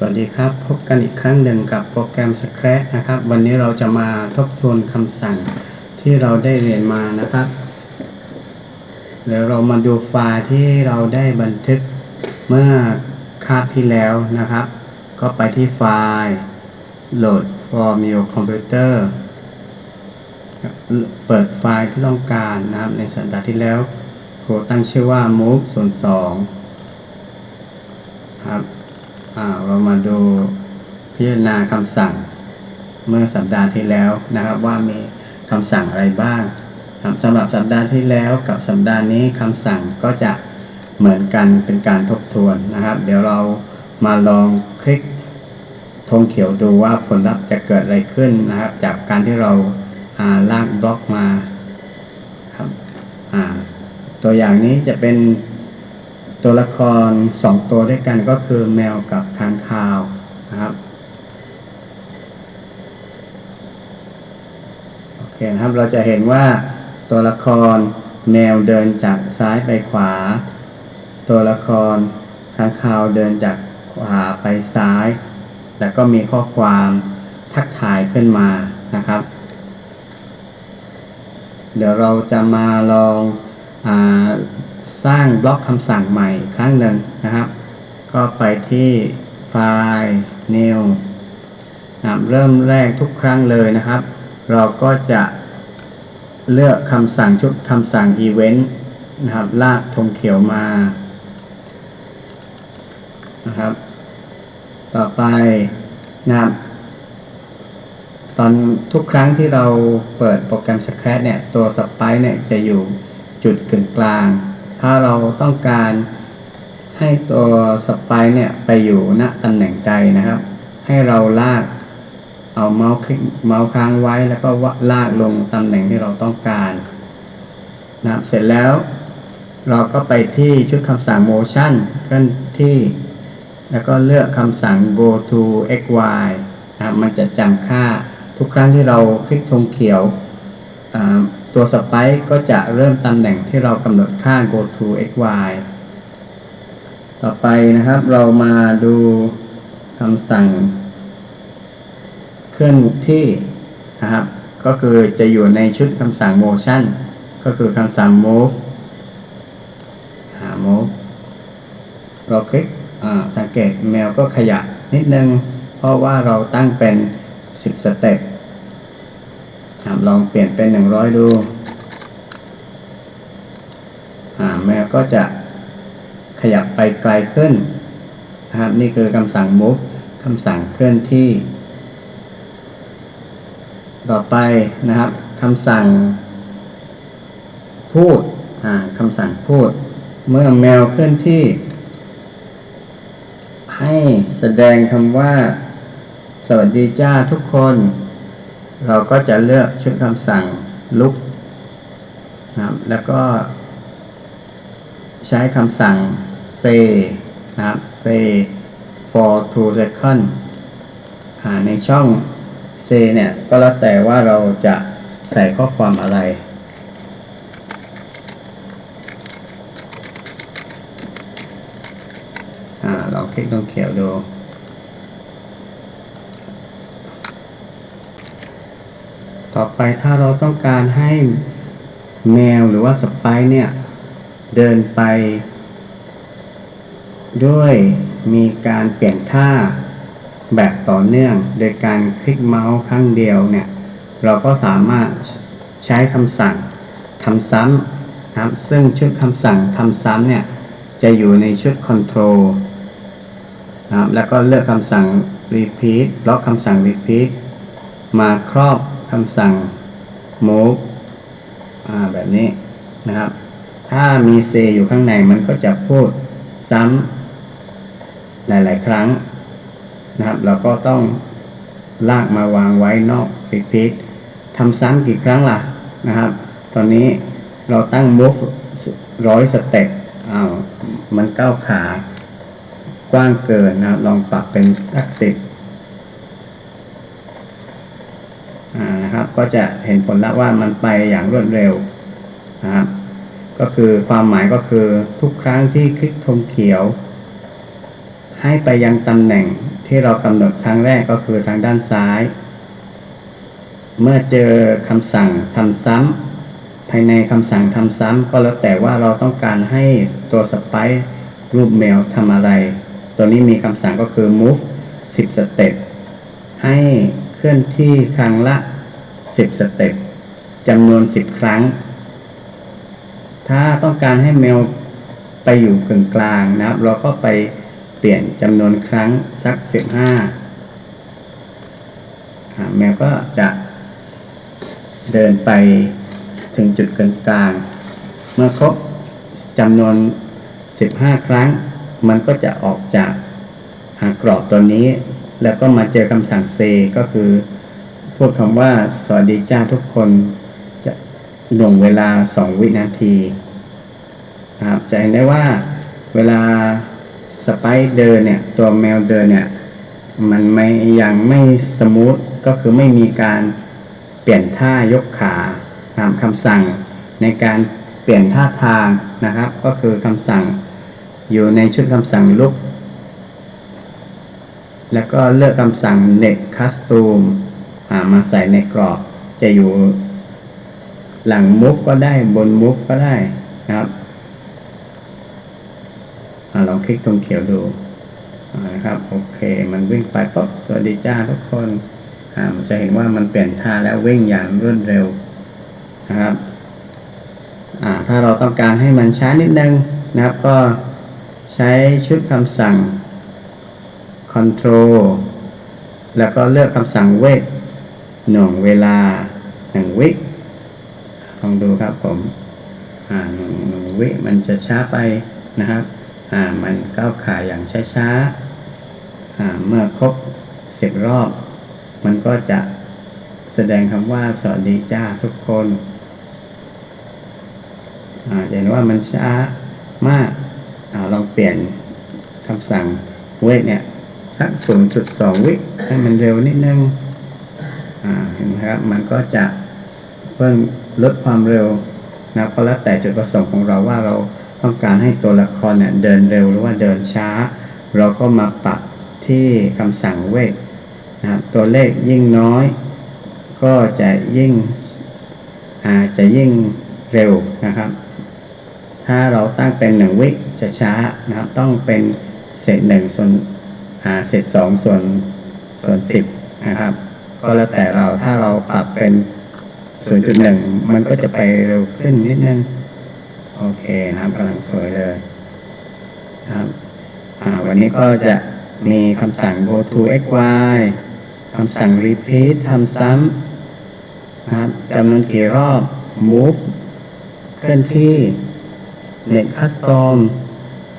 สวัสดีครับ พบกันอีกครั้งหนึ่งกับโปรแกรม Scratch นะครับ วันนี้เราจะมาทบทวนคำสั่งที่เราได้เรียนมานะครับเดี๋ยวเรามาดูไฟล์ที่เราได้บันทึกเมื่อคาบที่แล้วนะครับ ก็ไปที่ไฟล์ load from your computer เปิดไฟล์ที่ต้องการนะครับ ในสัปดาห์ที่แล้วโคตั้งชื่อว่า move ส่วน2ครับ เรามาดูพิจารณาคำสั่งเมื่อสัปดาห์ที่แล้วนะครับว่ามีคำสั่งอะไรบ้างสำหรับสัปดาห์ที่แล้วกับสัปดาห์นี้คำสั่งก็จะเหมือนกันเป็นการทบทวนนะครับ เดี๋ยวเรามาลองคลิกธงเขียวดูว่าผลลัพธ์จะเกิดอะไรขึ้นนะครับ จากการที่เราลากบล็อกมาครับตัวอย่างนี้จะเป็น ตัวละครสองตัวด้วยกันก็คือแมวกับค้างคาวนะครับโอเคนะครับเราจะเห็นว่าตัวละครแมวเดินจากซ้ายไปขวา ตัวละครค้างคาวเดินจากขวาไปซ้าย แล้วก็มีข้อความทักทายขึ้นมานะครับ เดี๋ยวเราจะมาลองอา สร้างบล็อกคำสั่งใหม่ครั้งหนึ่งนะครับ ก็ไปที่ไฟล์ new นะเริ่มแรกทุกครั้งเลยนะครับ เราก็จะเลือกคำสั่งชุดคำสั่ง event นะครับ ลากธงเขียวมา นะครับ ต่อไปนะครับตอนทุกครั้งที่เราเปิดโปรแกรม Scratch เนี่ย ตัวสไปเนี่ยจะอยู่จุดกึ่งกลาง ถ้าเราต้องการให้ตัวสไปเนี่ยไปอยู่ณตำแหน่งใดนะครับ ให้เราลากเอาเมาส์คลิกเมาส์ค้างไว้แล้วก็ลากลงตำแหน่งที่เราต้องการนะครับเสร็จแล้ว เราก็ไปที่ชุดคำสั่ง motion เคลื่อนที่ แล้วก็เลือกคำสั่ง go to xy นะมันจะจำค่าทุกครั้งที่เราคลิกธงเขียวอ่า ตัวสไปค์ก็จะเริ่มตำแหน่งที่เรากำหนดค่า go to xy ต่อไปนะครับเรามาดูคำสั่ง เคลื่อนที่นะครับ ก็คือจะอยู่ในชุดคำสั่ง motion ก็คือคำสั่ง move หา move เราคลิกสังเกตแมวก็ขยับนิดนึง เพราะว่าเราตั้งเป็น 10 สเต็ป ลองเปลี่ยนเป็น100ดูอ่าแมวก็จะขยับไปไกลขึ้นนะครับนี่คือคำสั่ง move คำสั่งเคลื่อนที่ ต่อไปนะครับคำสั่ง พูดคำสั่งพูด เมื่อแมวเคลื่อนที่ ให้แสดงคำว่า สวัสดีจ้าทุกคน เราก็จะเลือกชุดคำสั่งลุกนะครับแล้วก็ ใช้คำสั่ง say นะครับ say for two second อ่าในช่อง say เนี่ยก็แล้วแต่ว่าเราจะใส่ข้อความอะไรอ่าเราคลิกตรงเขียวดู ต่อไปถ้าเราต้องการให้แมวหรือว่าสไปซ์เนี่ย เดินไป ด้วยมีการเปลี่ยนท่าแบบต่อเนื่อง โดยการคลิกเมาส์ครั้งเดียวเนี่ย เราก็สามารถใช้คำสั่งทำซ้ำนะครับซึ่งชุดคำสั่งทำซ้ำเนี่ย จะอยู่ในชุด Control นะครับแล้วก็เลือกคำสั่ง repeat ล็อกคำสั่ง repeat มาครอบ คำสั่ง move อ่าแบบนี้นะครับ ถ้ามี say อยู่ข้างในมันก็จะพูดซ้ำหลาย ๆ ครั้งนะครับ เราก็ต้องลากมาวางไว้นอก repeat ทำซ้ำกี่ครั้งล่ะนะครับ ตอนนี้เราตั้ง move ร้อยสเต็ปอ้าวมันก้าวขากว้างเกินนะครับ ลองปรับเป็นสักสิบอ่า นะครับ ก็จะเห็นผลลัพธ์ว่ามันไปอย่างรวดเร็วนะครับ ก็คือความหมายก็คือทุกครั้งที่คลิกธงเขียว ให้ไปยังตำแหน่งที่เรากำหนดครั้งแรกก็คือทางด้านซ้าย เมื่อเจอคำสั่งทำซ้ำภายในคำสั่งทำซ้ำก็แล้วแต่ว่าเราต้องการให้ตัวสไปซ์รูปเมลทำอะไร ตัวนี้มีคำสั่งก็คือ move 10สเต็ปให้ เคลื่อนที่ครั้งละ 10 สเต็ปจำนวน 10 ครั้ง ถ้าต้องการให้เมลไปอยู่กึ่งกลางนะครับ เราก็ไปเปลี่ยนจำนวนครั้งสัก 15อ่าเมลก็จะเดินไปถึงจุดกึ่งกลาง เมื่อครบจำนวน 15 ครั้ง มันก็จะออกจากหากรอบตัวนี้ แล้วก็มาเจอคำสั่ง say ก็คือพูดคำว่าสวัสดีจ้าทุกคนจะหน่วงเวลา2วินาทีนะครับจะเห็นได้ว่าเวลาสไปเดินเนี่ย ตัวแมวเดินเนี่ย มันไม่ยังไม่สมูทก็คือไม่มีการเปลี่ยนท่ายกขาตามคำสั่งในการเปลี่ยนท่าทางนะครับ ก็คือคำสั่งอยู่ในชุดคำสั่งลุก แล้วก็เลือกคำสั่ง net custom อ่ามาใส่ในกรอบ จะอยู่หลังมุกก็ได้บนมุกก็ได้นะครับอลองคลิกตรงเขียวดูนะครับ โอเคมันวิ่งไปปุ๊บสวัสดีจ้าทุกคนมันจะเห็นว่ามันเปลี่ยนท่าแล้ววิ่งอย่างรวดเร็วนะครับถ้าเราต้องการให้มันช้านิดนึงนะครับ ก็ใช้ชุดคำสั่ง control แล้วก็เลือกคำสั่งเวทหน่วงเวลาหนึ่งวิลองดูครับผมอ่าหนึ่งหนึ่งวิมันจะช้าไปนะครับอ่ามันก้าวขาอย่างช้าๆอ่าเมื่อครบสิบรอบ มันก็จะแสดงคำว่าสวัสดีจ้าทุกคนอ่าเห็นว่ามันช้ามากอ่าลองเปลี่ยนคำสั่งเวทเนี่ย สัก0.2วิให้มันเร็วนิดนึงอ่าเห็นไหมครับ มันก็จะเพิ่มลดความเร็วนะก็แล้วแต่จุดประสงค์ของเราว่าเราต้องการให้ตัวละครเนี่ยเดินเร็วหรือว่าเดินช้า เราก็มาปรับที่คำสั่งเวทนะครับตัวเลขยิ่งน้อย ก็จะยิ่งอาจะยิ่งเร็วนะครับ ถ้าเราตั้งเป็นหนึ่งวิจะช้านะครับต้องเป็นเศษหนึ่งส่วน เศษสองส่วนส่วนสิบนะครับ ก็แล้วแต่เราถ้าเราปรับเป็น0.1มันก็จะไปเร็วขึ้นนิดนึง โอเคนะครับกำลังสวยเลยนะครับวันนี้ก็จะมีคำสั่ง go to x y คำสั่ง repeat ทำซ้ำนะครับจำนวนกี่รอบ move เคลื่อนที่ net custom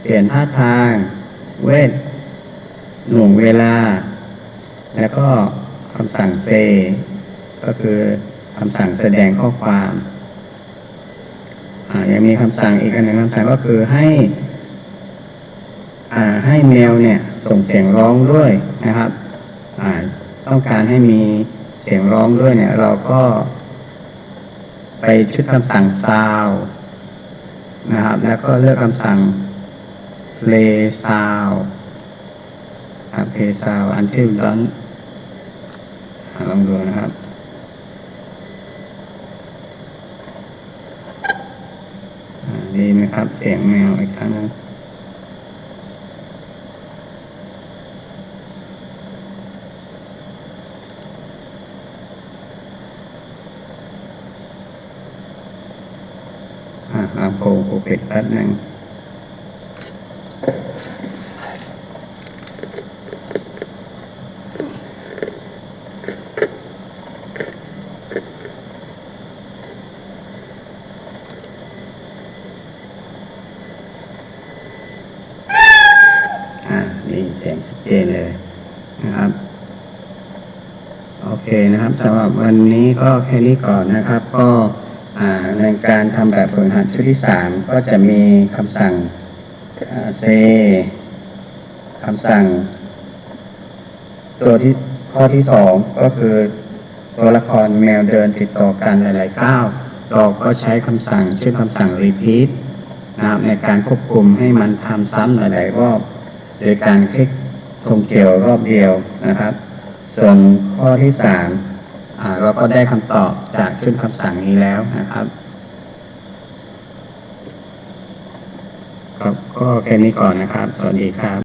เปลี่ยนท่าทางเวท หน่วงเวลา แล้วก็คำสั่ง say ก็คือคำสั่งแสดงข้อความอ่ายังมีคำสั่งอีกอันหนึ่งคำสั่งก็คือให้อ่าให้แมวเนี่ยส่งเสียงร้องด้วยนะครับอ่าต้องการให้มีเสียงร้องด้วยเนี่ย เราก็ ไปชุดคำสั่ง sound นะครับ แล้วก็เลือกคำสั่ง play sound อา play sound until done อ่าลองดูนะครับดีไหมครับ เสียงแมวอีกครั้งนึงอ่าลำโพงกูปิดแป๊บหนึ่งอ่าได้ยินเสียงชัด เจนเลยนะครับ โอเคนะครับสำหรับวันนี้ก็แค่นี้ก่อนนะครับ ก็ในการทำแบบฝึกหัดชุดที่สามก็จะมีคำสั่งเซคำสั่ง ตัวที่ข้อที่สองก็คือตัวละครแมวเดินติดต่อกันหลายๆก้าวเราก็ใช้คำสั่งชื่อคำสั่ง repeat นะครับในการควบคุมให้มันทำซ้ำหลายๆรอบโดยการคลิก ธงเขียวรอบเดียวนะครับ ส่วนข้อที่สามเราก็ได้คำตอบจากชุดคำสั่งนี้แล้วนะครับครับก็แค่นี้ก่อนนะครับ สวัสดีครับ